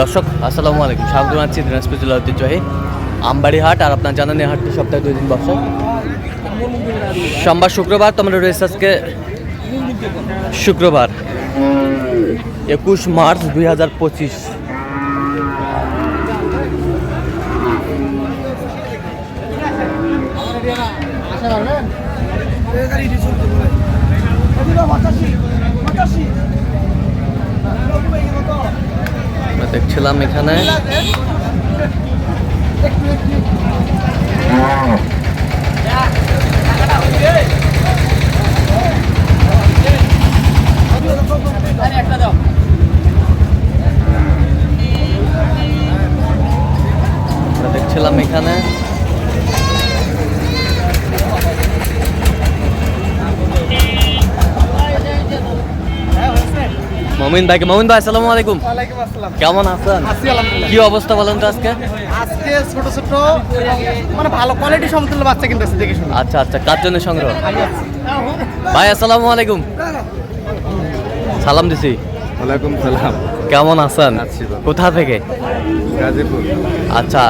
দর্শক, আসসালামু আলাইকুম। স্বাগত জানাচ্ছি দিনাজপুর জেলা ঐতিহ্যবাহী আমবাড়ি হাট আর আপনার জানানি এই হাটটি সপ্তাহে দুই দিন বসে। সোমবার, শুক্রবার, তোমরা রয়েছে আজকে শুক্রবার, একুশ মার্চ দুই হাজার পঁচিশ। দেখছিলাম এখানে আমরা দেখছিলাম এখানে মমিন ভাইকে মমিন ভাই আসসালামু আলাইকুম। ওয়ালাইকুম আসসালাম। কেমন আছেন? আছি আলহামদুলিল্লাহ। কি অবস্থা বলেন তো আজকে? আজকে ছোট ছোট মানে ভালো কোয়ালিটি সমতুল্য বাচ্চা কিনতেছে দেখে শুনে আচ্ছা আচ্ছা কার জন্য সংগ্রহ? ভাই আসসালামু আলাইকুম। সালাম দিছি। ওয়ালাইকুম সালাম। কেমন আছেন? কোথা থেকে? গাজীপুর। আচ্ছা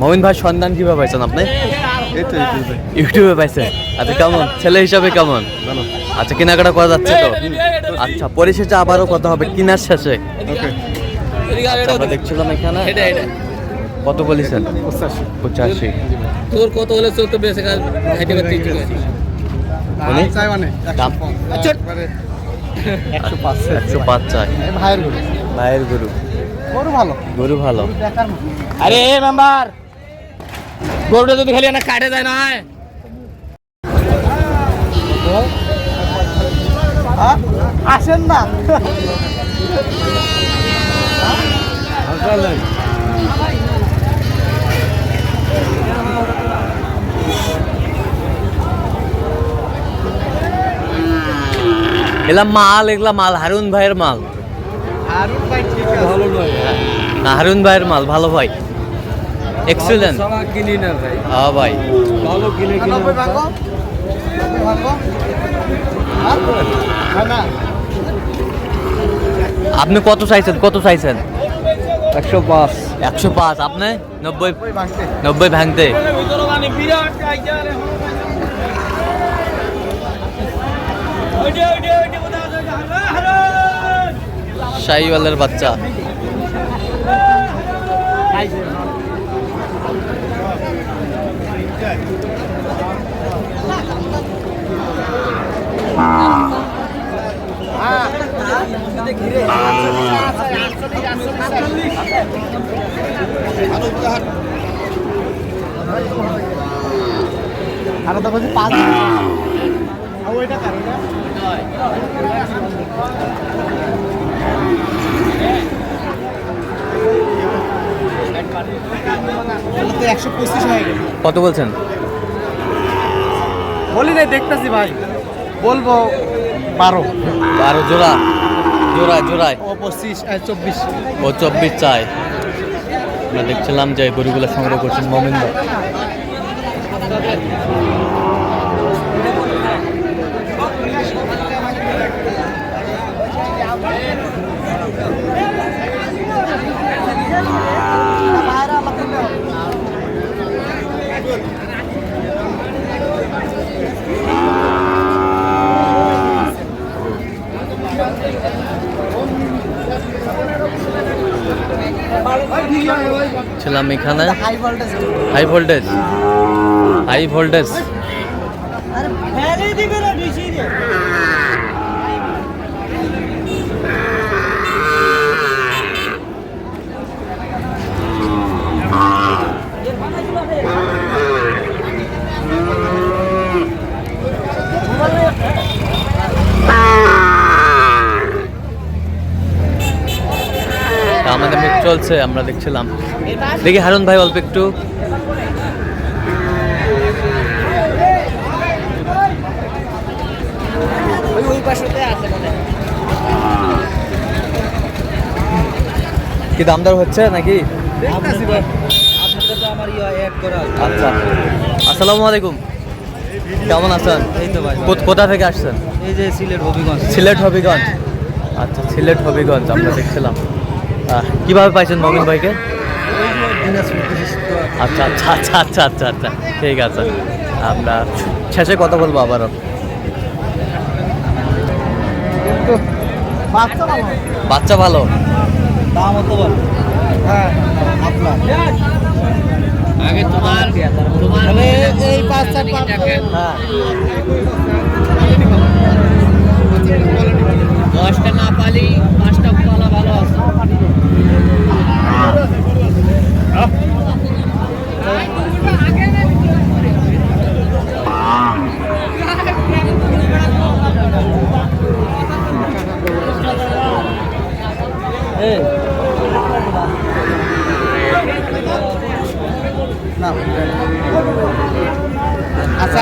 মমিন ভাই সন্ধান কীভাবে পাইছেন আপনি? ইউটিউবে পাইছে। আচ্ছা কেমন? ছেলে হিসাবে কেমন? জানো আচ্ছা কেনাকাটা করা যাচ্ছে তো? আচ্ছা পরিশেষে আবারও কথা হবে কিনার শেষে। আচ্ছা, আমরা দেখছিলাম এখানে কত বলেছেন? পঁচাশি। তোর কত হলে চোদ্দ বেশি কাজ খাইতে পারতি উনি? চাই মানে দাম? একশো পাঁচ। চাই। ভাইয়ের গরু। ভালো। গরু ভালো। আরে মেম্বার! গরুটা যদি খালি না কাটে যায় না? আসেন না। এগুলা মাল এগুলা মাল হারুন ভাইয়ের মাল। হারুন ভাই ঠিক আছে। ভালো না হারুন ভাইয়ের মাল ভালো ভাই। এক্সিলেন্ট কিনি না ভাই। হ্যাঁ ভাই। ভালো কিনে আপনি কত চাইছেন? কত চাইছেন? একশো পাঁচ। একশো পাঁচ। আপনি? নব্বই? নব্বই ভাঙতে। শাহিওয়ালের বাচ্চা। আর তো বলছি পাঁচ। ওইটা কার তো একশো পঁচিশ হয়ে গেল কত বলছেন? বলি নাই দেখতেছি ভাই। বলব বারো। বারো জোড়া? জোড়ায় জোড়ায়? ও পঁচিশ চব্বিশ। ও চব্বিশ চাই। আমরা দেখছিলাম যে গরুগুলো সংগ্রহ করছেন মমিন ভাই। ছিলাম এখানে। High voltage high voltage high voltage আরে ফেলে দিবে না ডিসি রে তা আমাদের মিট চলছে আমরা দেখছিলাম। দেখি হারুন ভাই অল্প একটু। কি দামদার হচ্ছে নাকি দেখতেছি ভাই আপনাদের তো আমার ইয়া অ্যাড করা আচ্ছা। আসসালামু আলাইকুম। কেমন আছেন? এই তো ভাই। কোথা থেকে আসছেন? এই যে সিলেট হবিগঞ্জ। সিলেট হবিগঞ্জ। আচ্ছা সিলেট হবিগঞ্জ আমরা দেখছিলাম। কীভাবে পাইছেন মমিন ভাইকে? আচ্ছা আচ্ছা আচ্ছা আচ্ছা আচ্ছা আচ্ছা ঠিক আছে। আমরা শেষে কথা বলব আবারও। বাচ্চা ভালো। দাম হতো বল হ্যাঁ আপনার। এই বাচ্চা হ্যাঁ দশটা না পালি পাঁচটা পালা ভালো আছে। না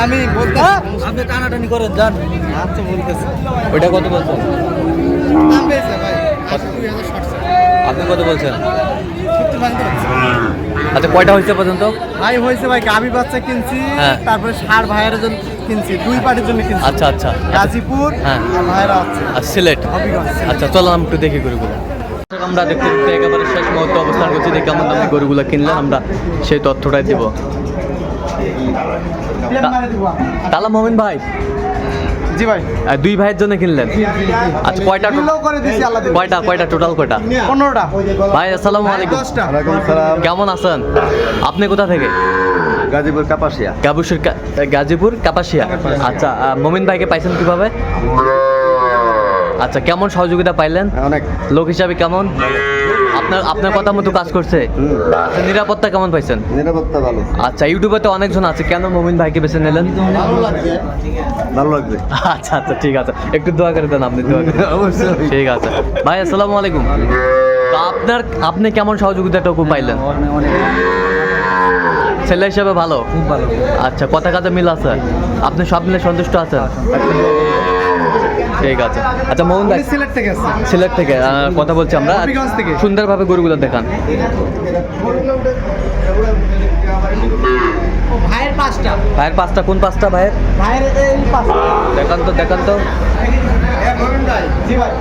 আমি বলতে আপনি টানাটানি করেন যান। আচ্ছা বলতেছি। ওইটা কত বলছেন? দাম পেয়েছে ভাই আপনি কত বলছেন? আচ্ছা কয়টা হয়েছে পর্যন্ত? ভাই হয়েছে ভাই গাবি বাচ্চা কিনছি হ্যাঁ। তারপরে সার ভাইয়ের জন্য কিনছি দুই পার্টির জন্য কিনছি। আচ্ছা আচ্ছা। গাজীপুর হ্যাঁ। ভাইয়েরা আছে। আর সিলেট। আচ্ছা চলো আমরা একটু দেখি গরুগুলো। আমরা দেখতে দেখতে একেবারে শেষ মুহূর্তে অবস্থান করছি দেখে কেমন দামে গরুগুলো কিনলেন আমরা সেই তথ্যটাই দিব প্লেন মারে দিব আমি। তালা মমিন ভাই। জি ভাই। দুই ভাইয়ের জন্য কিনলেন? আচ্ছা কয়টা। কয়টা কয়টা টোটাল কয়টা? পনেরোটা। ভাই আসসালামু আলাইকুম। দশটা। ওয়ালাইকুম সালাম কেমন আছেন? আপনি কোথা থেকে? গাজীপুর কাপাসিয়া। গাবুসুর গাজীপুর কাপাসিয়া। আচ্ছা আহ, মমিন ভাইকে পাইছেন কীভাবে? আচ্ছা কেমন সহযোগিতা পাইলেন? অনেক। লোক হিসাবে কেমন? আপনার আপনার কথা মতো কাজ করছে। নিরাপত্তা কেমন পাইছেন? নিরাপত্তা ভালো। আচ্ছা ইউটিউবে তো অনেকজন আছে। কেন মমিন ভাইকে বেছে নিলেন? ভালো লাগছে। আচ্ছা আচ্ছা ঠিক আছে। একটু দোয়া করে দেন আপনি দোয়া অবশ্যই। ঠিক আছে। ভাই আসসালামু আলাইকুম। তো আপনার আপনি কেমন সহযোগিতাটুকু পাইলেন? ছেলে হিসেবে ভালো? খুব ভালো। আচ্ছা কথা কাজে মিল আছে? আপনি সব মিলে সন্তুষ্ট আছেন? ঠিক আছে। আচ্ছা মোহন উনি সিলেট থেকে সিলেট থেকে কথা বলছি আমরা। সুন্দরভাবে গরুগুলো দেখান। ভাইয়ের পাঁচটা। ভাইয়ের পাঁচটা কোন পাঁচটা ভাইয়ের? ভাইয়ের এই পাঁচটা। দেখান তো দেখান তো। জি ভাই।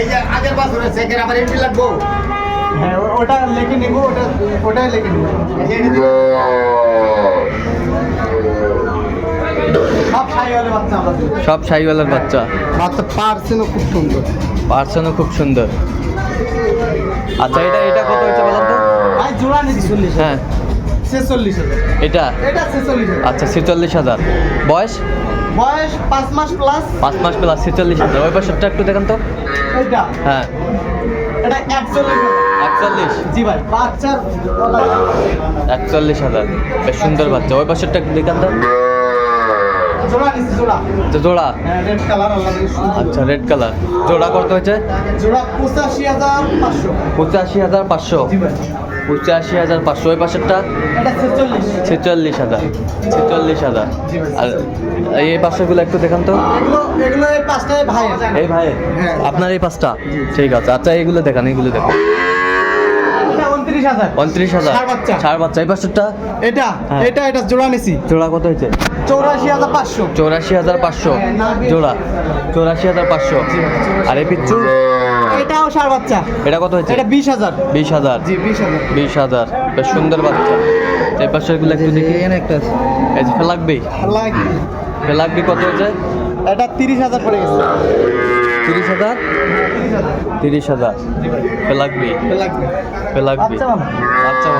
এই যে আগের বছর সেকেন্ড আবার এন্ট্রি লাগবো। হ্যাঁ ওটা লিখে নিব ওটা ওটাই লিখে নিব। সব বাচ্চা সাইওয়ালার বাচ্চা। বাচ্চা পার্সেন্টও খুব সুন্দর। পার্সেনও খুব সুন্দর। আচ্ছা এটা এটা কত হয়েছে বলেন তো? ভাই জোড়া নিচ্ছি চল্লিশ হ্যাঁ। ছেচল্লিশ হাজার। এটা? এটা ছেচল্লিশ আচ্ছা ছেচল্লিশ হাজার। বয়স? বয়স পাঁচ মাস প্লাস পাঁচ মাস প্লাস ছেচল্লিশ হাজার। ওই পাশেরটা একটু দেখেন তো। এইটা? হ্যাঁ। এটা একচল্লিশ একচল্লিশ? জি ভাই বাচ্চার একচল্লিশ হাজার। বেশ সুন্দর বাচ্চা। ওই পাশেরটা একটু দেখান তো। জোড়া নিচ্ছি জোড়া। জোড়া? হ্যাঁ রেড কালার। আচ্ছা রেড কালার জোড়া কত হয়েছে? জোড়া পঁচাশি হাজার পাঁচশো। পঁচাশি হাজার পাঁচশো? জি ভাই। পঁচাশি হাজার পাঁচশো। ওই পাশেরটা? ছেচল্লিশ। হাজার। ছেচল্লিশ হাজার। আর এই পাশেগুলো একটু দেখান তো। এই ভাই হ্যাঁ। আপনার এই পাঁচটা? ঠিক আছে। আচ্ছা এইগুলো দেখান এইগুলো দেখান। উনত্রিশ হাজার। ষাট বাচ্চা। ছাড় বাচ্চা এই পাশেরটা এটা হ্যাঁ। এটা এটা জোড়া নিছি। জোড়া কত হয়েছে? চৌরাশি হাজার পাঁচশো। চৌরাশি হাজার পাঁচশো। জোড়া। চৌরাশি হাজার পাঁচশো। আর এই পিচ্ছু এটাও সার বাচ্চা। এটা কত হয়েছে? এটা বিশ হাজার। বিশ হাজার। জি বিশ হাজার। বিশ হাজার। বেশ সুন্দর বাচ্চা। এই পাশেরগুলো একটু দেখি। একটা এই যে ফেলাকবি কত হয়েছে? এটা তিরিশ হাজার পড়ে গেছে। তিরিশ হাজার? তিরিশ হাজার। হাজার ফেলাকবি। ফেলাকবি। আচ্ছা ভালো। আচ্ছা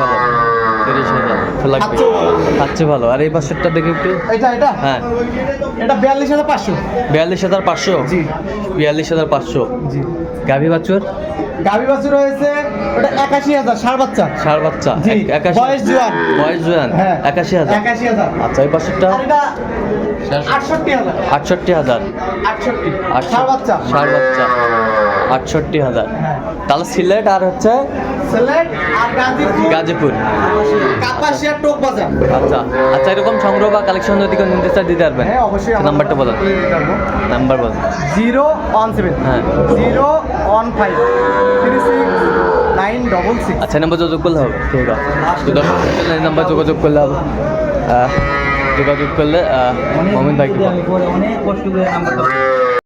তিরিশ হাজার। ফেলাকবি। আচ্ছা ভালো। আচ্ছা ভালো। আর এই পাশেরটা দেখি একটু। এটা এটা? হ্যাঁ। এটা বিয়াল্লিশ হাজার পাঁচশো। বিয়াল্লিশ হাজার পাঁচশো? জি। বিয়াল্লিশ হাজার পাঁচশো। জি। গাভী বাছুর? গাভী বাছুর রয়েছে ওটা একাশি হাজার সার বাচ্চা। ষাট বাচ্চা একাশি বয়স জোয়ান। বয়স জোয়ান হ্যাঁ একাশি হাজার। একাশি হাজার। আচ্ছা এই পাশেরটা? আটষট্টি হাজার। আটষট্টি হাজার। আটষট্টি। আটষট্টি- সার বাচ্চা। ষাট বাচ্চা। আটষট্টি হাজার। হ্যাঁ। তাহলে সিলেট আর হচ্ছে গাজীপুর। কাপাসিয়া টোক বাজার। আচ্ছা আচ্ছা এরকম সংগ্রহ বা কালেকশন যদি কোনো নিতে দিতে পারবেন। হ্যাঁ অবশ্যই নাম্বারটা বলেন নাম্বার বলেন জিরো ওয়ান সেভেন। হ্যাঁ। Zero one five. Three six nine double six. আচ্ছা নাম্বার যোগাযোগ করলে হবে। ঠিক আছে। নাম্বার যোগাযোগ করলে হবে। যোগাযোগ করলে আহ, মমিন ভাইকে অনেক কষ্ট করে নাম্বার